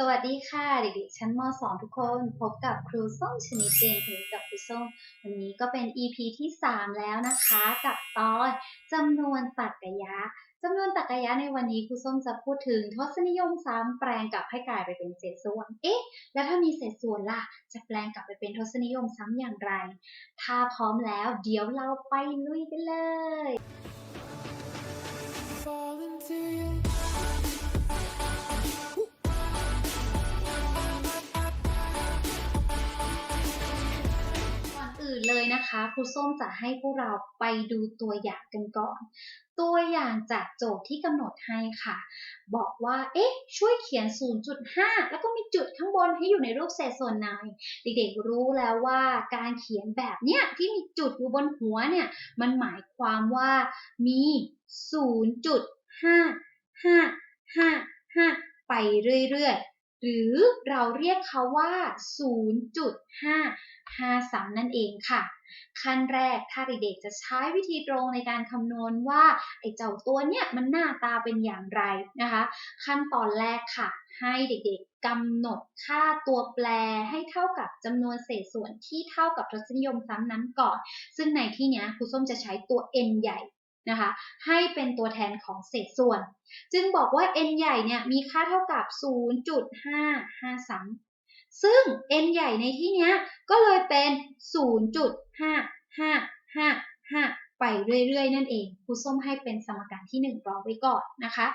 สวัสดีค่ะ เด็กๆ ชั้นม .2 ทุกคน พบกับครูส้มชนิดเจนคณิตกับครูส้ม วันนี้ก็เป็น EP ที่ 3 แล้วนะคะ กับตอนจำนวนตรรกะยะจำนวนตรรกะยะในวันนี้ครูส้มจะพูดถึงทศนิยมซ้ำแปลงกลับให้กลายไปเป็นเศษส่วน เอ๊ะ แล้วถ้ามีเศษส่วนล่ะ จะแปลงกลับไปเป็นทศนิยมซ้ำอย่างไร ถ้าพร้อมแล้วเดี๋ยวเราไปลุยกันเลย อื่นเลยนะคะครูส้มจะให้พวกเราไปดูตัวอย่างกันก่อน ตัวอย่างจากโจทย์ที่กำหนดให้ค่ะ บอกว่า เอ๊ะ ช่วยเขียน 0.5 แล้วก็มีจุดข้างบนให้อยู่ในรูปเศษส่วนไหนเด็กๆรู้แล้วว่าการเขียนแบบเนี้ยที่มีจุดอยู่บนหัวเนี่ย มันหมายความว่ามี 0.5555ไปเรื่อยๆ หรือเราเรียกเขาว่า 0.5 53 นั่นเองค่ะ ขั้นแรกถ้าเด็กๆจะใช้วิธีตรงในการคำนวณว่าไอ้เจ้าตัวเนี้ยมันหน้าตาเป็นอย่างไรนะคะ ขั้นตอนแรกค่ะ ให้เด็กๆกำหนดค่าตัวแปรให้เท่ากับจำนวนเศษส่วนที่เท่ากับทศนิยมซ้ำนั้นก่อน ซึ่งในที่นี้ครูส้มจะใช้ตัว n ใหญ่ นะคะให้เป็นตัวแทนของเศษส่วน จึงบอกว่า n ใหญ่เนี่ยมีค่าเท่ากับ 0.553 ซึ่ง n ใหญ่ในที่นี้ก็เลยเป็น 0.5555 ไปเรื่อยๆ นั่นเองครูส้มให้เป็นสมการที่ 1 รอไว้ก่อนนะคะ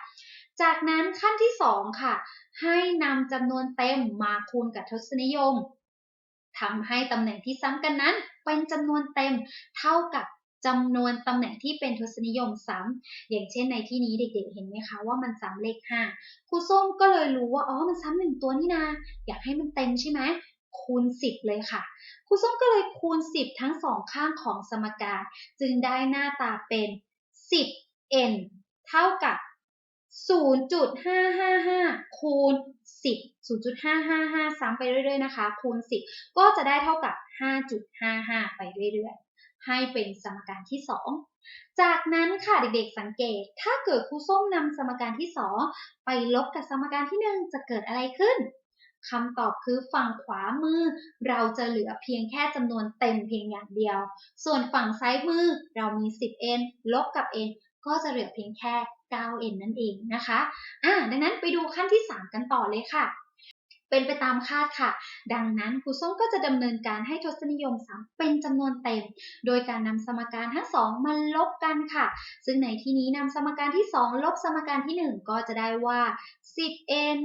จากนั้นขั้นที่ 2 ค่ะ ให้นำจำนวนเต็มมาคูณกับทศนิยมทำให้ตำแหน่งที่ซ้ำกันนั้นเป็นจำนวนเต็มเท่ากับ จำนวนตำแหน่งที่เป็นทศนิยมซ้ำอย่างเช่นในที่นี้เด็กๆ เห็นไหมคะว่ามันซ้ำเลข5ครูส้มก็เลยรู้ว่าอ๋อมันซ้ำหนึ่งตัวนี่นาอยากให้มันเต็มใช่ไหมคูณ 10 เลยค่ะ ครูส้มก็เลยคูณ 10 ทั้งสองข้างของสมการ จึงได้หน้าตาเป็น 10n เท่ากับ 0.555 คูณ 10 0.555 ซ้ำไปเรื่อยๆนะคะ คูณ 10 ก็จะได้เท่ากับ 5.55 ไปเรื่อยๆ ให้เป็นสมการที่ 2 จากนั้นค่ะเด็กๆสังเกต ถ้าเกิดครูส้มนำสมการที่ 2 ไปลบกับสมการที่ 1 จะเกิดอะไรขึ้นคำตอบคือฝั่งขวามือ เราจะเหลือเพียงแค่จำนวนเต็มเพียงอย่างเดียว ส่วนฝั่งซ้ายมือเรามี 10n ลบกับ n ก็จะเหลือเพียงแค่ 9n นั่นเองนะคะ อ่า ดังนั้นไปดูขั้นที่ 3 กันต่อเลยค่ะ เป็นไปตามคาดค่ะ ดังนั้นครูส้มก็จะดำเนินการให้ทศนิยมซ้ำเป็นจำนวนเต็ม โดยการนำสมการทั้งสองมาลบกันค่ะ ซึ่งในที่นี้นำสมการที่ 2 ลบสมการที่ 1 ก็จะได้ว่า 10n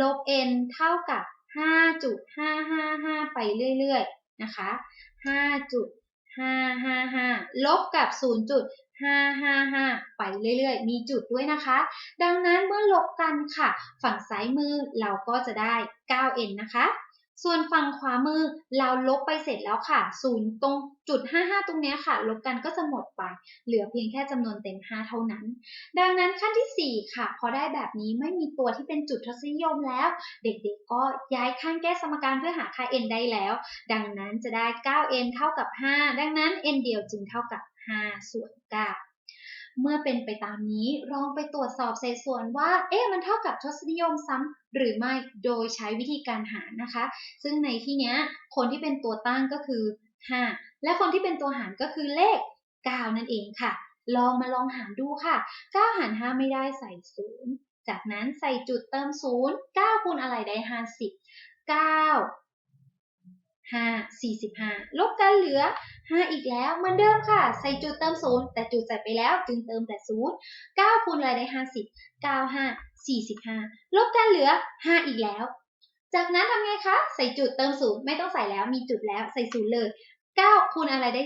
ลบ n เท่ากับ 5.555 ไปเรื่อยๆ นะคะ 5.555 ลบกับ 555 ไปเรื่อยๆ มีจุดด้วยนะคะ ดังนั้นเมื่อลบกันค่ะ ฝั่งซ้ายมือเราก็จะได้ 9n นะคะ ส่วนฝั่งขวามือเราลบไปเสร็จแล้วค่ะ0ตรงจุด 55 ตรงนี้ค่ะ ลบกันก็จะหมดไป เหลือเพียงแค่จำนวนเต็ม 5 เท่านั้น ดังนั้นขั้นที่ 4 ค่ะ พอได้แบบนี้ไม่มีตัวที่เป็นจุดทศนิยมแล้ว เด็กๆก็ย้ายข้างแก้สมการเพื่อหาค่า n ได้แล้ว ดังนั้นจะได้ 9n เท่ากับ 5 ดังนั้น n เดียวจึงเท่ากับ 5 ส่วน 9 เมื่อเป็นไปตามนี้ลองไปตรวจสอบเศษส่วนว่า เอ๊ะมันเท่ากับทศนิยมซ้ำหรือไม่โดยใช้วิธีการหารนะคะ ซึ่งในที่นี้คนที่เป็นตัวตั้งก็คือ 5 และคนที่เป็นตัวหารก็คือเลข 9 นั่นเองค่ะ ลองมาลองหารดูค่ะ 9 หาร 5 ไม่ได้ใส่ 0 จากนั้นใส่จุดเติม 0 9คูณอะไรได้ 50 9 5 45 ลบกันเหลือ 5 อีกแล้วเหมือนเดิมค่ะ ใส่จุดเติม0แต่จุดใส่ไปแล้วจึงเติมแต่0 9คูณอะไรได้ 50 9 5 45 ลบกันเหลือ 5 อีกแล้ว จากนั้นทำไงคะ ใส่จุดเติม0ไม่ต้องใส่แล้วมีจุดแล้วใส่0เลย 9คูณอะไรได้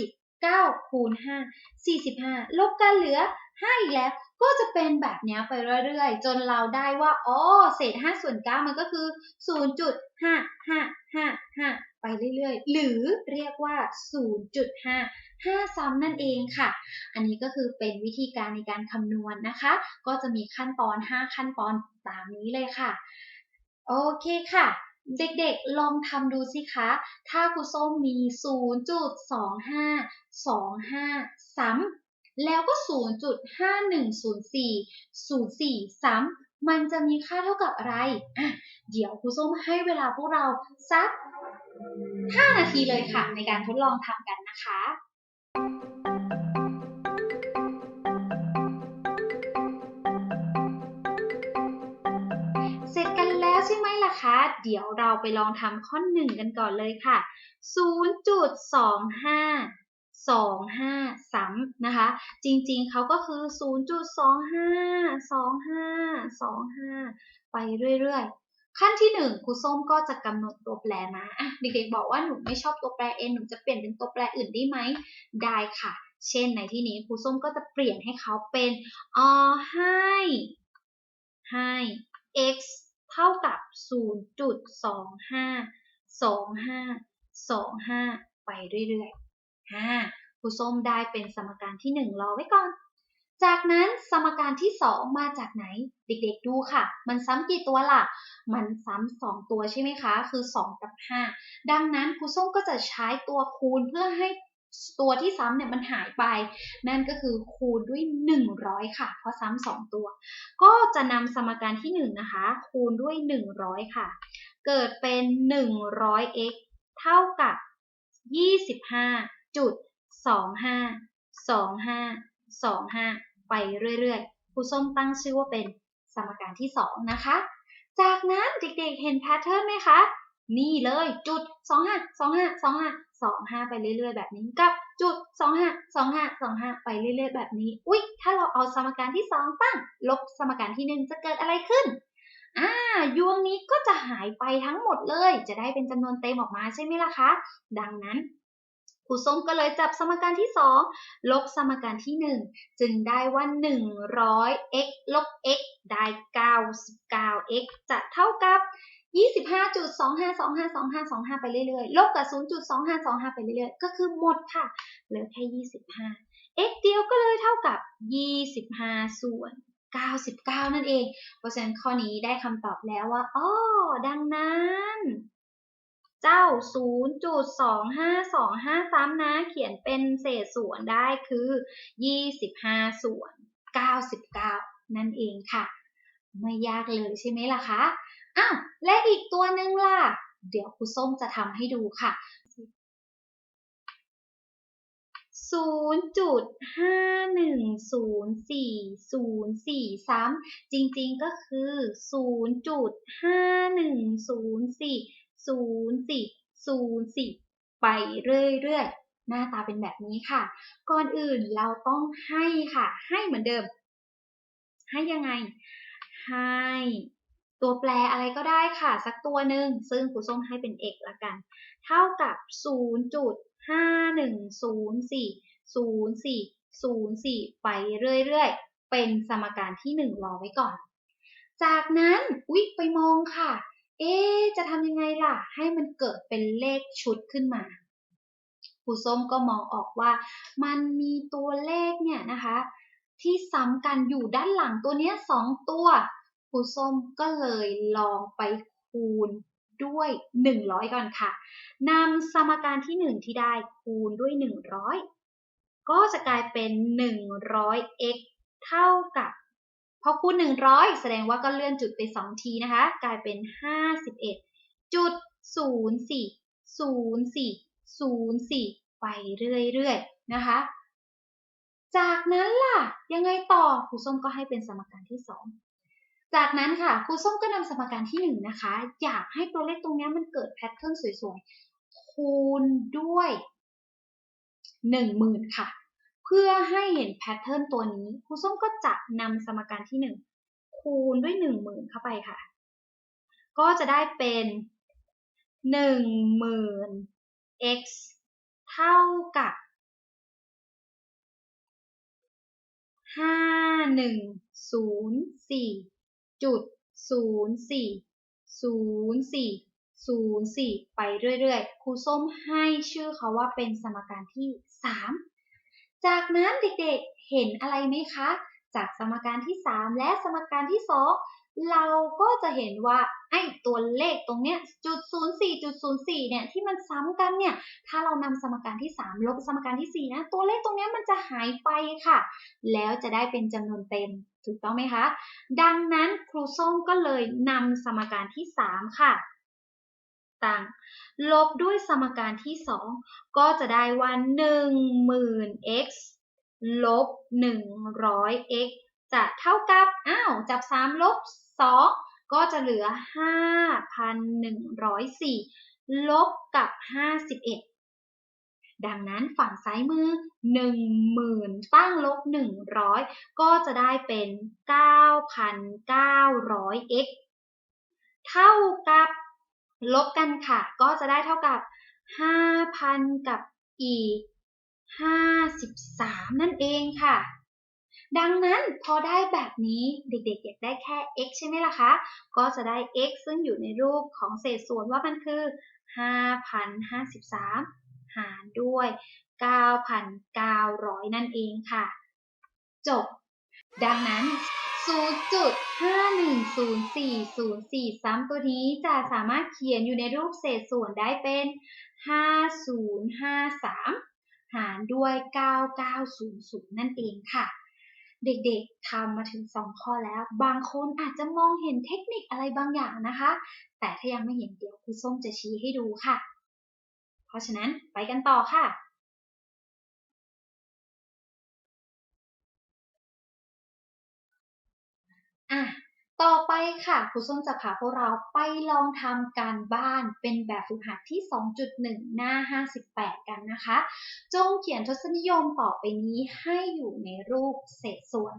50 9คูณ5 45 ลบกันเหลือ 5 อีกแล้ว ก็จะเป็นแบบนี้ไปเรื่อยๆ จนเราได้ว่า อ๋อ เศษ5ส่วน9มันก็คือ 0.5555 ไปเรื่อยๆ หรือเรียกว่า 0.5 5 ซ้ำนั่นเองค่ะ อันนี้ก็คือเป็นวิธีการในการคำนวณนะคะ ก็จะมีขั้นตอน 5 ขั้นตอนตามนี้เลยค่ะ โอเคค่ะเด็กๆ ลองทำดูสิคะ ถ้าครูส้มมี 0.2525 ซ้ำ แล้วก็ 0.5104 04 ซ้ำมันจะมีค่าเท่ากับอะไรอะเดี๋ยวครูส้มให้เวลาพวกเราสัก 5 นาทีเลยค่ะ ในการทดลองทำกันนะคะเสร็จกันแล้วใช่ไหมล่ะคะ เดี๋ยวเราไปลองทำข้อหนึ่งกันก่อนเลยค่ะ 0.25 25 ซ้ำนะคะ จริงๆ เขาก็คือ 0.25 25 25 ไปเรื่อยๆ ขั้นที่ 1ครูส้มก็จะกำหนดตัวแปรมาอะเด็กๆบอกว่าหนูไม่ชอบตัวแปร n หนูจะเปลี่ยนเป็นตัวแปรอื่นได้ไหม ได้ค่ะ เช่นในที่นี้ครูส้มก็จะเปลี่ยนให้เขาเป็นอให้ให้ x เท่ากับ 0.25 25 25 ไปเรื่อยๆ อ่าครูส้มได้เป็นสมการที่ 1 รอไว้ก่อน จากนั้นสมการที่ 2 มาจากไหน เด็กๆดูค่ะ มันซ้ำกี่ตัวล่ะ มันซ้ำ2ตัวใช่ไหมคะ คือ 2 กับ 5 ดังนั้นครูส้มก็จะใช้ตัวคูณเพื่อให้ตัวที่ซ้ำเนี่ยมันหายไป นั่นก็คือคูณด้วย 100 ค่ะ เพราะซ้ำ2ตัว ก็จะนำสมการที่ 1 นะคะ คูณด้วย 100 ค่ะ เกิดเป็น 100x เท่ากับ 25.25 25 25ไปเรื่อยๆครูส้มตั้งชื่อว่าเป็นสมการที่2นะคะ จากนั้นเด็กๆเห็นแพทเทิร์นไหมคะ นี่เลยจุด25 25 25 25ไปเรื่อยๆ แบบนี้กับจุด25 25 25ไปเรื่อยๆ แบบนี้ อุ๊ย ถ้าเราเอาสมการที่2ตั้ง ลบสมการที่1จะเกิดอะไรขึ้นอ่ายวงนี้ก็จะหายไปทั้งหมดเลย จะได้เป็นจำนวนเต็มออกมาใช่ไหมล่ะคะ ดังนั้น ครูส้มก็เลยจับสมการที่ 2 ลบสมการที่ 1 จึงได้ว่า 100x ลบ x ได้ 99x จะเท่ากับ 25.25252525 ไปเรื่อยๆ ลบกับ 0.2525 ไปเรื่อยๆ ก็คือหมดค่ะ เหลือแค่ 25 x เดียวก็เลยเท่ากับ 25 ส่วน 99 นั่นเอง เพราะฉะนั้นข้อนี้ได้คำตอบแล้วว่า อ๋อ ดังนั้น เจ้า 0.2525 ซ้ำนะ เขียนเป็นเศษส่วนได้คือ 25 ส่วน 99 นั่นเองค่ะ ไม่ยากเลยใช่ไหมล่ะคะอ้าวและอีกตัวหนึ่งล่ะ เดี๋ยวครูส้มจะทำให้ดูค่ะ 0.510404ซ้ำจริงๆก็คือ 0.51040404ไปเรื่อยๆ หน้าตาเป็นแบบนี้ค่ะ ก่อนอื่นเราต้องให้ค่ะ ให้เหมือนเดิม ให้ยังไง ให้ ตัวแปรอะไรก็ได้ค่ะ สักตัวหนึ่งซึ่งครูส้มให้เป็น x ละกัน เท่ากับ 0.5104 04 04ไปเรื่อยๆ เป็นสมการที่ 1 รอไว้ก่อน จากนั้นอุ๊ยไปมองค่ะ เอ๊จะทำยังไงล่ะ ให้มันเกิดเป็นเลขชุดขึ้นมาครูส้มก็มองออกว่า มันมีตัวเลขเนี่ยนะคะ ที่ซ้ำกันอยู่ด้านหลังตัวนี้สองตัวครูส้มก็เลยลองไปคูณด้วย 100 ก่อนค่ะนำสมการที่ 1 ที่ได้คูณด้วย 100 ก็จะกลายเป็น 100x เท่ากับ พอคูณ 100 แสดงว่าก็เลื่อนจุดไป 2 ทีนะคะ กลายเป็น 51จุด04 04 04 ไปเรื่อยๆนะคะ จากนั้นล่ะ ยังไงต่อครูส้มก็ให้เป็นสมการที่ 2 จากนั้นค่ะครูส้มก็นำสมการที่ 1 นะคะ อยากให้ตัวเลขตรงนี้มันเกิดแพทเทิร์นสวยๆ คูณด้วย 10,000 ค่ะ พื่อให้เห็นแพทเทิร์นตัวนี้ครูส้มก็จะนำสมการที่ 1 คูณด้วย 10,000 เข้าไปค่ะ ก็จะได้เป็น 10,000 x เท่ากับห้าหนึ่งศูนย์สี่จุดศูนย์สี่ศูนย์สี่ศูนย์สี่ไปเรื่อยๆ ครูส้มให้ชื่อเขาว่าเป็นสมการที่สาม จากนั้นเด็กๆเห็นอะไรไหมคะ จากสมการที่ 3 และสมการที่เราก็จะเห็นว่าไอ้ตัวเลขตรงเนี้ยจุดศูนย์สี่จุดศูนย์สี่เนี่ยที่มันซ้ำกันเนี่ยถ้าเรานำสมการที่ 3 ลบสมการที่ 4 นะ ตัวเลขตรงเนี้ยมันจะหายไปค่ะ แล้วจะได้เป็นจำนวนเต็มถูกต้องไหมคะ ดังนั้นครูส้มก็เลยนำสมการที่ 3 ค่ะ ต่างลบด้วยสมการที่ 2 ก็จะได้ว่า 10,000 x ลบ 100 x จะเท่ากับ อ้าว จับ 3 ลบ 2 ก็จะเหลือ 5,104 ลบกับ 51ดังนั้นฝั่งซ้ายมือ 10,000 ตั้งลบ 100 ก็จะได้เป็น 9,900 x เท่ากับ ลบกันค่ะ ก็จะได้เท่ากับ 5,000 กับอีก 53 นั่นเองค่ะ ดังนั้นพอได้แบบนี้เด็กๆอยากได้แค่ x ใช่ไหมล่ะคะ ก็จะได้ x ซึ่งอยู่ในรูปของเศษส่วนว่ามันคือ 5,053 หารด้วย 9,900 นั่นเองค่ะ จบ ดังนั้น 0.510404 ซ้ำตัวนี้จะสามารถเขียนอยู่ในรูปเศษส่วนได้เป็น 5053 หารด้วย 9900 นั่นเองค่ะ เด็กๆทำมาถึง 2 ข้อแล้ว บางคนอาจจะมองเห็นเทคนิคอะไรบางอย่างนะคะ แต่ถ้ายังไม่เห็นเดี๋ยวครูส้มจะชี้ให้ดูค่ะ เพราะฉะนั้นไปกันต่อค่ะ อะต่อไปค่ะครูส้มจะพาพวกเราไปลองทำการบ้านเป็นแบบฝึกหัดที่ 2.1 หน้า 58 กันนะคะ จงเขียนทศนิยมต่อไปนี้ให้อยู่ในรูปเศษส่วน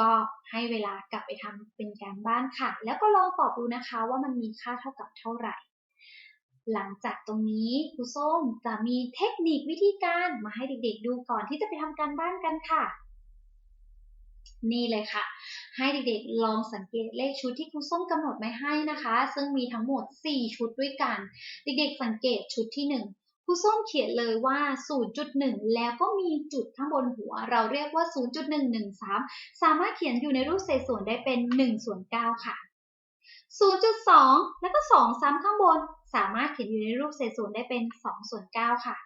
ก็ให้เวลากลับไปทำเป็นการบ้านค่ะ แล้วก็ลองตอบดูนะคะว่ามันมีค่าเท่ากับเท่าไหร่ หลังจากตรงนี้ครูส้มจะมีเทคนิควิธีการมาให้เด็กๆดูก่อนที่จะไปทำการบ้านกันค่ะ นี่เลยค่ะ ให้เด็กๆลองสังเกตเลขชุดที่ครูส้มกำหนดไว้ให้นะคะ ซึ่งมีทั้งหมด 4 ชุดด้วยกัน เด็กๆสังเกตชุดที่ 1ครูส้มเขียนเลยว่า 0.1 แล้วก็มีจุดข้างบนหัว เราเรียกว่า 0.113 สามารถเขียนอยู่ในรูปเศษส่วนได้เป็น1ส่วน9ค่ะ 0.2 แล้วก็ 2 ซ้ำข้างบน สามารถเขียนอยู่ในรูปเศษส่วนได้เป็น2ส่วน9ค่ะ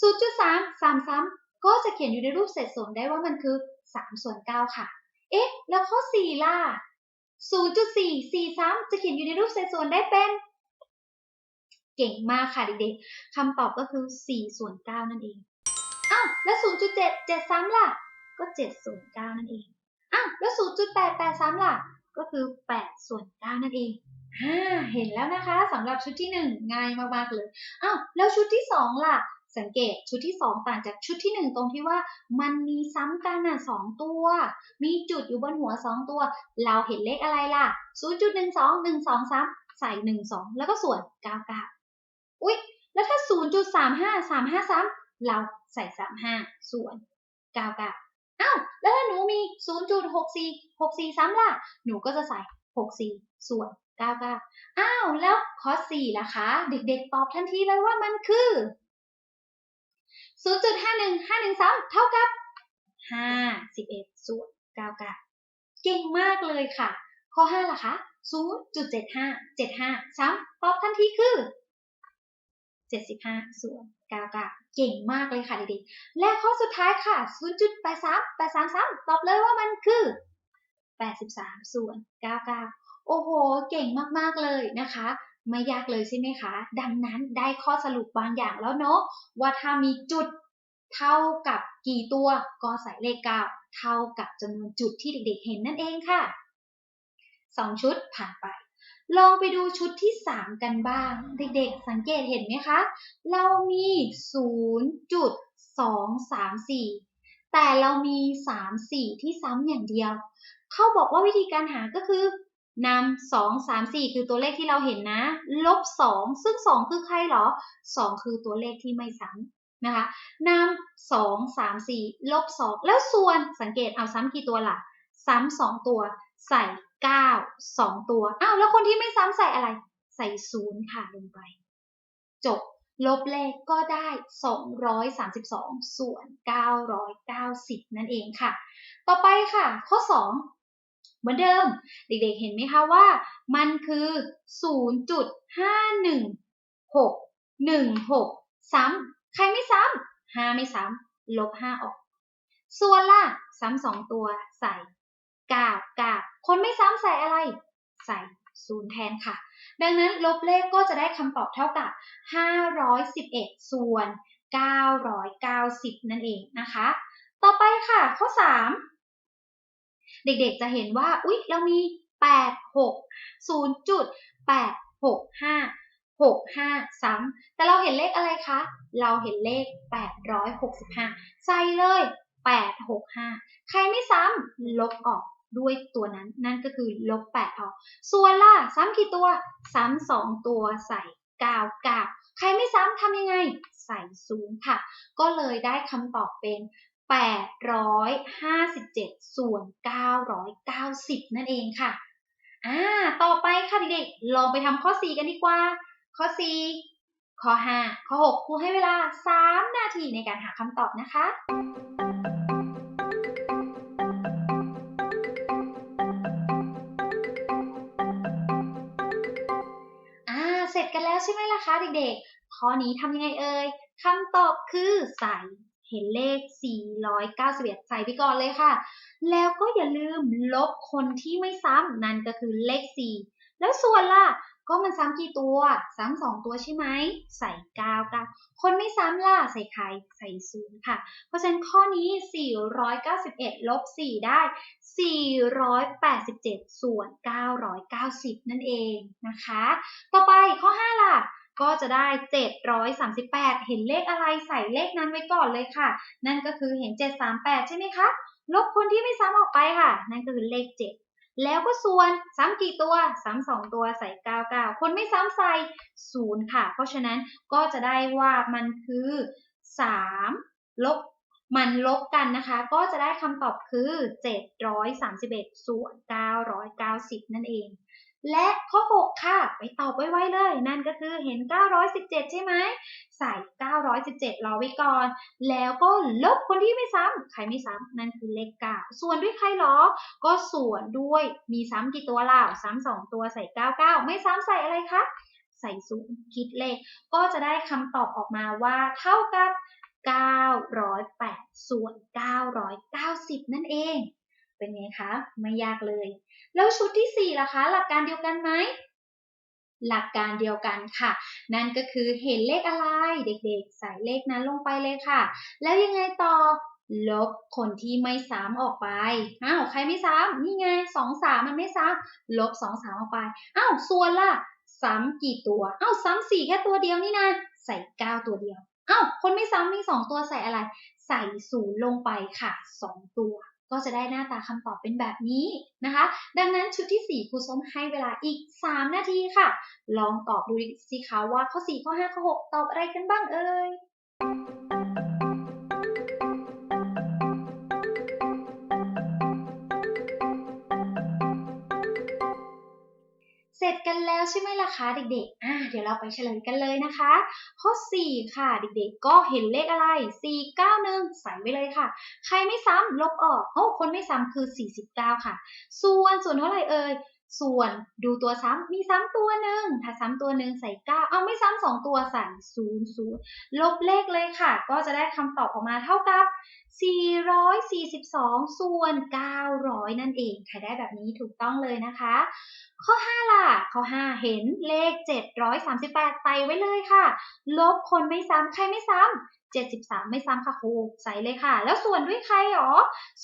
0.3 3ซ้ำก็จะเขียนอยู่ในรูปเศษส่วนได้ว่ามันคือ 3 ส่วน 9 ค่ะ เอ๊ะ แล้วข้อ 4 ล่ะ 0.4 4ซ้ำจะเขียนอยู่ในรูปเศษส่วนได้เป็น เก่งมากค่ะเด็กๆคำตอบก็คือ 4 ส่วน 9 นั่นเอง อ้าว แล้ว 0.7 7ซ้ำล่ะ ก็ 7 ส่วน 9 นั่นเอง อ้าว แล้ว 0.8 8ซ้ำล่ะ ก็คือ 8 ส่วน 9 นั่นเองอ่าเห็นแล้วนะคะสำหรับชุดที่ 1 ง่ายมากๆเลย อ้าว แล้วชุดที่ 2 ล่ะ สังเกตชุดที่ 2 ต่างจากชุดที่ 1 ตรงที่ว่ามันมีซ้ำกันอะ2ตัว มีจุดอยู่บนหัว 2 ตัว เราเห็นเลขอะไรล่ะ 0.12 12 3 ใส่ 12 แล้วก็ส่วน 99 อุ๊ย แล้วถ้า 0.35 35 3เราใส่ 35 ส่วน 99อ้าวแล้วถ้าหนูมี 0.64 64ซ้ำล่ะ หนูก็จะใส่ 64 ส่วน 99อ้าว แล้วข้อ4ล่ะคะ เด็กๆ ตอบทันทีเลยว่ามันคือ 0.51 513 เท่ากับ 51 ส่วน 99 เก่งมากเลยค่ะ ข้อ 5 ล่ะคะ 0.75 75ซ้ำตอบทันทีคือ 75 ส่วน 99 เก่งมากเลยค่ะเด็กๆ และข้อสุดท้ายค่ะ 0.83 833 ตอบเลยว่ามันคือ 83 ส่วน 99 โอ้โห เก่งมากๆเลยนะคะ ไม่ยากเลยใช่ไหมคะ ดังนั้นได้ข้อสรุปบางอย่างแล้วเนาะว่าถ้ามีจุดเท่ากับกี่ตัวก็ใส่เลข 9 เท่ากับจำนวนจุดที่เด็กๆเห็นนั่นเองค่ะ 2 ชุดผ่านไป ลองไปดูชุดที่ 3 กันบ้าง เด็กๆ สังเกตเห็นไหมคะ เรามี 0.234 แต่เรามี 34 ที่ซ้ำอย่างเดียว เขาบอกว่าวิธีการหาก็คือ นำา2 3 4คือตัวเลขที่เราเห็นนะ ลบ2ซึ่ง2คือใครหรอ2คือตัวเลขที่ไม่ซ้ำนะคะนำา2 3 4ลบ2แล้วส่วนสังเกตเอาซ้ำกี่ตัวล่ะ ซ้ำ2ตัว ใส่9 2ตัวอ้าวแล้วคนที่ไม่ซ้ำใส่อะไร ใส่0ค่ะลงไป จบลบเลขก็ได้ 232 ส่วน 990 นั่นเองค่ะ ต่อไปค่ะ ข้อ 2 เหมือนเดิม เด็กๆเห็นไหมคะว่า มันคือ 0.51616 ซ้ำใครไม่ซ้ำ5ไม่ซ้ำลบ 5 ออก ส่วนล่ะ ซ้ำสองตัวใส่9 9คนไม่ซ้ำใส่อะไร ใส่ศูนย์แทนค่ะ ดังนั้นลบเลขก็จะได้คำตอบเท่ากับ 511 ส่วน 990 นั่นเองนะคะ ต่อไปค่ะ ข้อ 3 เด็กๆจะเห็นว่า อุ๊ย เรามี 8 6 0.865 65ซ้ำแต่เราเห็นเลขอะไรคะ เราเห็นเลข 865 ใส่เลย 865 ใครไม่ซ้ำลบออกด้วยตัวนั้น นั่นก็คือลบ 8 ออก ส่วนล่ะ ซ้ำกี่ตัว ซ้ำ 2 ตัวใส่9 9ใครไม่ซ้ำทำยังไง ใส่0ค่ะ ก็เลยได้คำตอบเป็น 857 ส่วน 990 นั่นเองค่ะ อ่า ต่อไปค่ะเด็กๆ ลองไปทำข้อ 4 กันดีกว่า ข้อ 4 ข้อ 5 ข้อ 6 ครูให้เวลา 3 นาทีในการหาคำตอบนะคะอ่าเสร็จกันแล้วใช่ไหมล่ะคะเด็กๆ ข้อนี้ทำยังไงเอ่ยคำตอบคือใส่ เห็นเลข 491 ใส่ไปก่อนเลยค่ะ แล้วก็อย่าลืมลบคนที่ไม่ซ้ำนั่นก็คือเลข 4 แล้วส่วนล่ะ ก็มันซ้ำกี่ตัว ซ้ำสองตัวใช่ไหม ใส่9 9คนไม่ซ้ำล่ะ ใส่ใครใส่0ค่ะ เพราะฉะนั้นข้อนี้ 491 ลบ 4 ได้ 487 ส่วน 990 นั่นเองนะคะ ต่อไปข้อ 5 ล่ะ ก็จะได้ 738 เห็นเลขอะไรใส่เลขนั้นไว้ก่อนเลยค่ะ นั่นก็คือเห็น 738 ใช่ไหมคะ ลบคนที่ไม่ซ้ำออกไปค่ะ นั่นก็คือเลข 7 แล้วก็ส่วนซ้ำกี่ตัว ซ้ำสองตัวใส่ 99 คนไม่ซ้ำใส่0ค่ะ เพราะฉะนั้นก็จะได้ว่ามันคือ 3 ลบมันลบกันนะคะ ก็จะได้คำตอบคือ 731 ส่วน 990 นั่นเอง และข้อ 6 ค่ะ ไปตอบไว้ๆเลย นั่นก็คือเห็น 917 ใช่ไหม ใส่ 917 รอไว้ก่อน แล้วก็ลบคนที่ไม่ซ้ำ ใครไม่ซ้ำ นั่นคือเลข 9 ส่วนด้วยใครหรอ ก็ส่วนด้วย มีซ้ำกี่ตัวล่ะซ้ำสองตัวใส่ 99 ไม่ซ้ำใส่อะไรคะ ใส่ศูนย์คิดเลข ก็จะได้คำตอบออกมาว่าเท่ากับ 908 ส่วน 990 นั่นเอง เป็นไงคะ ไม่ยากเลย แล้วชุดที่ 4 ล่ะคะ หลักการเดียวกันไหม หลักการเดียวกันค่ะ นั่นก็คือเห็นเลขอะไร เด็กๆ ใส่เลขนั้นลงไปเลยค่ะ แล้วยังไงต่อ ลบคนที่ไม่ซ้ำออกไป อ้าว ใครไม่ซ้ำนี่ไง2 3มันไม่ซ้ำลบ2 3ออกไป อ้าว ส่วนล่ะ ซ้ำกี่ตัว อ้าว ซ้ำ4แค่ตัวเดียวนี่นะ ใส่9ตัวเดียว อ้าว คนไม่ซ้ำมี2ตัวใส่อะไร ใส่ศูนย์ลงไปค่ะ2ตัว ก็จะได้หน้าตาคำตอบเป็นแบบนี้นะคะ ดังนั้นชุดที่ 4 ครูส้มให้เวลาอีก 3 นาทีค่ะ ลองตอบดูสิคะว่าข้อ 4 ข้อ 5 ข้อ 6 ตอบอะไรกันบ้างเอ่ย ร็จกันแล้วใช่ไหมล่ะคะเด็กๆ อ่าเดี๋ยวเราไปเฉลยกันเลยนะคะ ข้อ 4 ค่ะ เด็กๆ ก็เห็นเลขอะไร 491 ใส่ไว้เลยค่ะ ใครไม่ซ้ำลบออก โอ้คนไม่ซ้ำคือ 49 ค่ะ ส่วนส่วนเท่าไหร่เอ่ย ส่วนดูตัวซ้ำ มีซ้ำตัวหนึ่ง ถ้าซ้ำตัวหนึ่งใส่ 9 เอาไม่ซ้ำสองตัวใส่ 0 0 ลบเลขเลยค่ะ ก็จะได้คำตอบออกมาเท่ากับ442 ส่วน 900 นั่นเอง ใครได้แบบนี้ถูกต้องเลยนะคะ ข้อ 5 ล่ะ ข้อ 5 เห็นเลข 738 ใส่ไว้เลยค่ะ ลบคนไม่ซ้ำใครไม่ซ้ำ73 ไม่ซ้ำค่ะครูใส่เลยค่ะ แล้วส่วนด้วยใครหรอ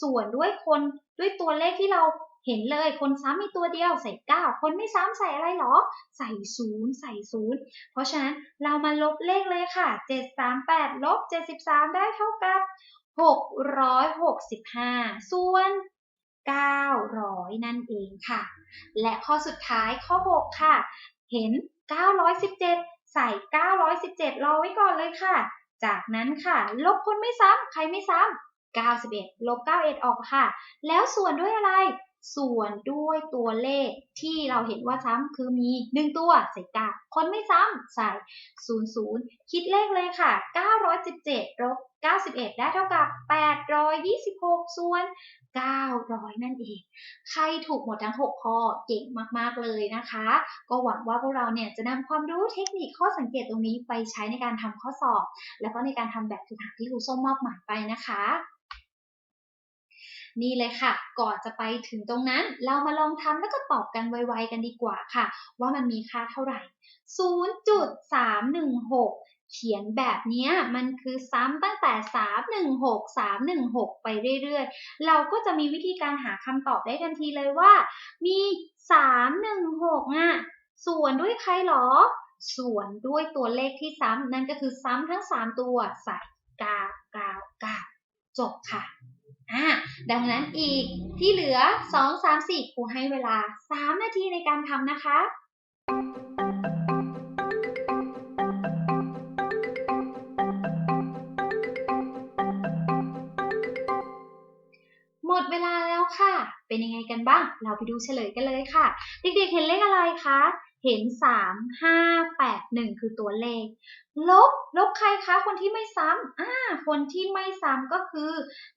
ส่วนด้วยคนด้วยตัวเลขที่เราเห็นเลยคนซ้ำมีตัวเดียวใส่ 9 คนไม่ซ้ำใส่อะไรหรอ ใส่ 0 ใส่ 0 เพราะฉะนั้นเรามาลบเลขเลยค่ะ 738 ลบ 73 ได้เท่ากับ 665 ส่วน 900 นั่นเองค่ะ และข้อสุดท้ายข้อ 6 ค่ะ เห็น 917 ใส่ 917 รอไว้ก่อนเลยค่ะ จากนั้นค่ะ ลบคนไม่ซ้ำใครไม่ซ้ำ91 ลบ 91 ออกค่ะ แล้วส่วนด้วยอะไร ส่วนด้วยตัวเลขที่เราเห็นว่าซ้ำคือมี 1 ตัวใส่9คนไม่ซ้ำใส่ 00 คิดเลขเลยค่ะ 917ลบ 91 ได้เท่ากับ 826 ส่วน 900 นั่นเอง ใครถูกหมดทั้ง 6 ข้อเก่งมาก ๆ เลยนะคะ ก็หวังว่าพวกเราเนี่ยจะนำความรู้เทคนิคข้อสังเกตตรงนี้ไปใช้ในการทำข้อสอบ แล้วก็ในการทำแบบฝึกหัดที่ครูส้มมอบหมายไปนะคะนี่เลยค่ะ ก่อนจะไปถึงตรงนั้น เรามาลองทำแล้วก็ตอบกันไวๆกันดีกว่าค่ะ ว่ามันมีค่าเท่าไหร่ 0.316 เขียนแบบนี้มันคือซ้ำตั้งแต่ 316 316 ไปเรื่อยๆ เราก็จะมีวิธีการหาคำตอบได้ทันทีเลยว่า มี 316อะส่วนด้วยใครหรอ ส่วนด้วยตัวเลขที่ซ้ำนั่นก็คือซ้ำทั้ง 3 ตัวใส่9 9 9จบค่ะอ่าดังนั้นอีกที่เหลือ 2 3 4ครูให้เวลา 3 นาทีในการทำนะคะ แล้วค่ะ เป็นยังไงกันบ้าง เราไปดูเฉลยกันเลยค่ะ เด็กๆเห็นเลขอะไรคะ เห็น 3 5 8 1 คือตัวเลข ลบ ลบใครคะ คนที่ไม่ซ้ำอ่า คนที่ไม่ซ้ำก็คือ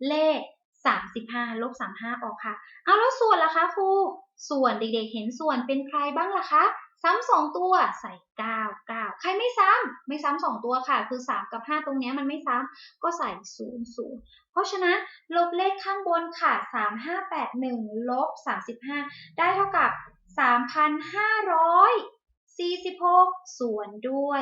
เลข 35 ลบ 35 ออกค่ะ เอาแล้วส่วนล่ะคะครู ส่วนเด็กๆเห็นส่วนเป็นใครบ้างล่ะคะ ซ้ำสองตัวใส่9 9ใครไม่ซ้ำไม่ซ้ำสองตัวค่ะ คือ3กับ5ตรงนี้มันไม่ซ้ำก็ใส่0 0เพราะฉะนั้นลบเลขข้างบนค่ะ3581ลบ35ได้เท่ากับ3,546 ส่วนด้วย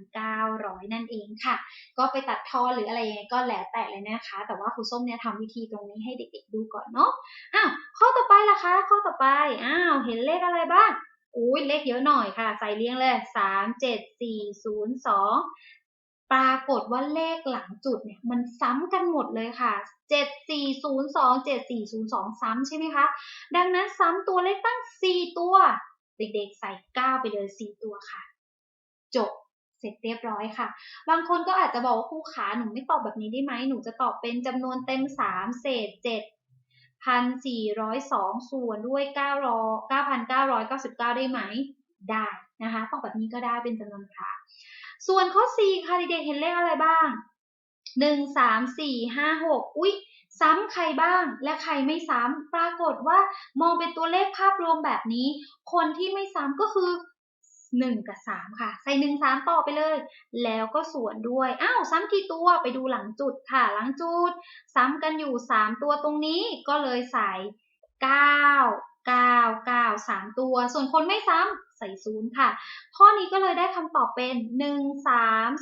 9,900 นั่นเองค่ะ ก็ไปตัดทอนหรืออะไรยังไงก็แล้วแต่เลยนะคะ แต่ว่าครูส้มเนี่ยทำวิธีตรงนี้ให้เด็กๆดูก่อนเนาะ อ้าว ข้อต่อไปล่ะคะ ข้อต่อไป อ้าว เห็นเลขอะไรบ้าง อุ้ยเลขเยอะหน่อยค่ะ ใส่เรียงเลย3 7 4 0 2ปรากฏว่าเลขหลังจุดเนี่ยมันซ้ำกันหมดเลยค่ะ 7402 7402 ซ้ำใช่ไหมคะ ดังนั้นซ้ำตัวเลขตั้ง 4 ตัว เด็กๆใส่ 9 ไปเลย 4 ตัวค่ะ จบ เสร็จเรียบร้อยค่ะ บางคนก็อาจจะบอกว่าครูขาหนูไม่ตอบแบบนี้ได้ไหม หนูจะตอบเป็นจำนวนเต็ม 3 เศษ 7 1,402 ส่วนด้วย 9,999 ได้ไหม ได้นะคะตอบแบบนี้ก็ได้เป็นจำนวนค่ะ ส่วนข้อ 4 ค่ะเด็กๆเห็นเลขอะไรบ้าง 1 3 4 5 6 อุ๊ย ซ้ำใครบ้างและใครไม่ซ้ำ ปรากฏว่ามองเป็นตัวเลขภาพรวมแบบนี้ คนที่ไม่ซ้ำก็คือ 1 กับ 3 ค่ะ ใส่ 1 3 ต่อไปเลย แล้วก็ส่วนด้วย อ้าว ซ้ำกี่ตัวไปดูหลังจุดค่ะ หลังจุด ซ้ำกันอยู่ 3 ตัวตรงนี้ก็เลยใส่ 9 9 9 3 ตัว ส่วนคนไม่ซ้ำใส่0ค่ะ ข้อนี้ก็เลยได้คำตอบเป็น 1 3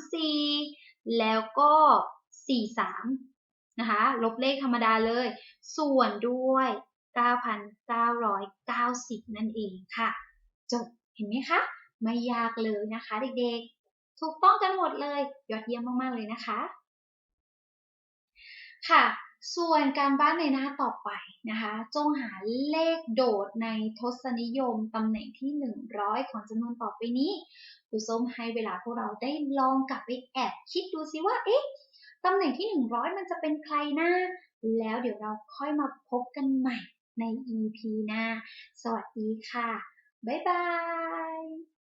4 แล้วก็ 4 3 นะคะ ลบเลขธรรมดาเลย ส่วนด้วย 9,990 นั่นเองค่ะ จบ เห็นไหมคะ ไม่ยากเลยนะคะเด็กๆ ถูกต้องกันหมดเลย ยอดเยี่ยมมากๆเลยนะคะ ค่ะ ส่วนการบ้านในหน้าต่อไปนะคะ จงหาเลขโดดในทศนิยมตำแหน่งที่ 100 ของจำนวนต่อไปนี้ครูส้มให้เวลาพวกเราได้ลองกลับไปแอบคิดดูซิว่า เอ๊ะตำแหน่งที่ 100 มันจะเป็นใครนะ แล้วเดี๋ยวเราค่อยมาพบกันใหม่ใน EP หน้า สวัสดีค่ะ บ๊ายบาย